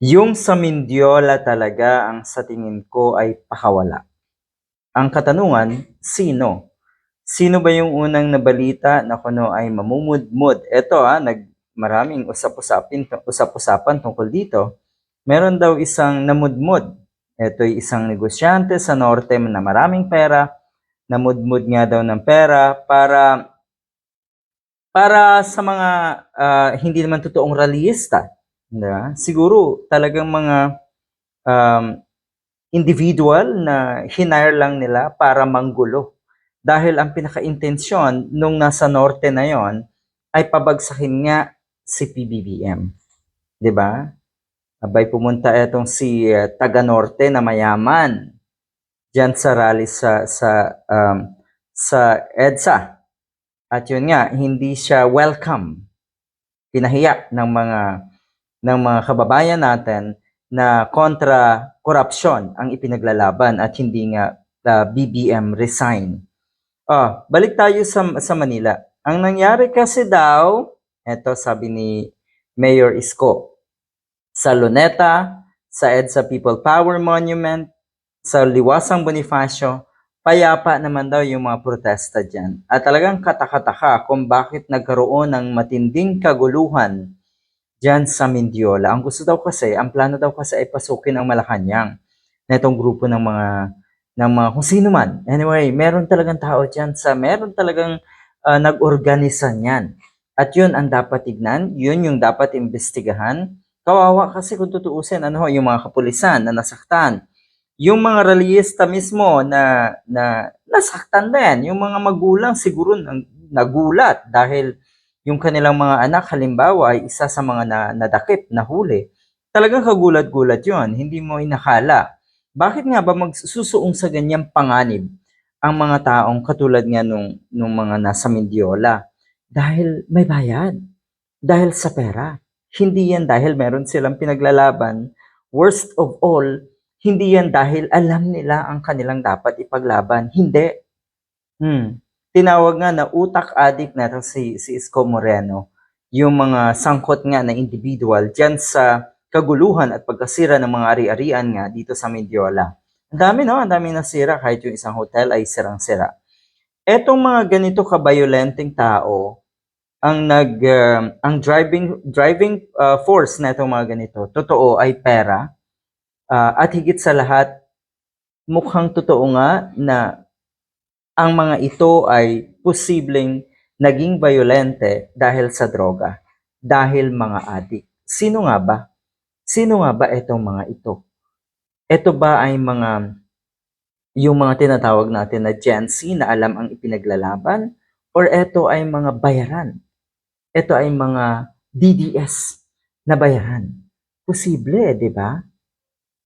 Yung sa Mindiola talaga ang sa tingin ko ay pakawala. Ang katanungan, sino? Sino ba yung unang nabalita na kuno ay mamumudmud? Ito ah, nag maraming usap-usapin usap-usapan tungkol dito. Meron daw isang namudmud. Ito'y isang negosyante sa norte na maraming pera. Namudmud nga daw ng pera para para sa mga ah, hindi naman totoong realista. Diba? Siguro talagang mga um, individual na hinire lang nila para manggulo. Dahil ang pinaka-intensyon nung nasa norte na yon ay pabagsakin nga si PBBM. 'Di ba? Abay pumunta etong si uh, taga norte na mayaman diyan sa rally sa sa um, sa EDSA. At yun nga, hindi siya welcome. Pinahiya ng mga ng mga kababayan natin na kontra korupsyon ang ipinaglalaban at hindi nga uh, BBM resign. Oh, balik tayo sa, sa Manila. Ang nangyari kasi daw, eto sabi ni Mayor Isko, sa Luneta, sa EDSA People Power Monument, sa Liwasang Bonifacio, payapa naman daw yung mga protesta dyan. At talagang katakataka kung bakit nagkaroon ng matinding kaguluhan dyan sa Mindiola. Ang gusto daw kasi, ang plano daw kasi ay pasukin ang Malacanang na itong grupo ng mga ng mga kung sino man. Anyway, meron talagang tao dyan sa, meron talagang uh, nag-organisa niyan. At yun ang dapat tignan, yun yung dapat imbestigahan. Kawawa kasi kung tutuusin, ano yung mga kapulisan na nasaktan. Yung mga realista mismo na, na nasaktan din. Yung mga magulang siguro nang, nagulat dahil yung kanilang mga anak halimbawa ay isa sa mga na, nadakip, nahuli. Talagang kagulat-gulat yun. Hindi mo inakala bakit nga ba magsusuong sa ganyang panganib ang mga taong katulad nga nung, nung mga nasa Mindiola? Dahil may bayad. Dahil sa pera. Hindi yan dahil meron silang pinaglalaban. Worst of all, hindi yan dahil alam nila ang kanilang dapat ipaglaban. Hindi. Hmm. Tinawag nga na utak addict na si, si Isko Moreno. Yung mga sangkot nga na individual dyan sa kaguluhan at pagkasira ng mga ari-arian nga dito sa Mediola. Ang dami no, ang dami nasira kahit yung isang hotel ay sirang-sira. Etong mga ganito kabayolenteng tao, ang nag uh, ang driving driving uh, force na mga ganito, totoo ay pera. Uh, at higit sa lahat, mukhang totoo nga na ang mga ito ay posibleng naging violente dahil sa droga, dahil mga adik. Sino nga ba? Sino nga ba itong mga ito? Ito ba ay mga yung mga tinatawag natin na Gen Z na alam ang ipinaglalaban? Or ito ay mga bayaran? Ito ay mga DDS na bayaran? Posible, di ba?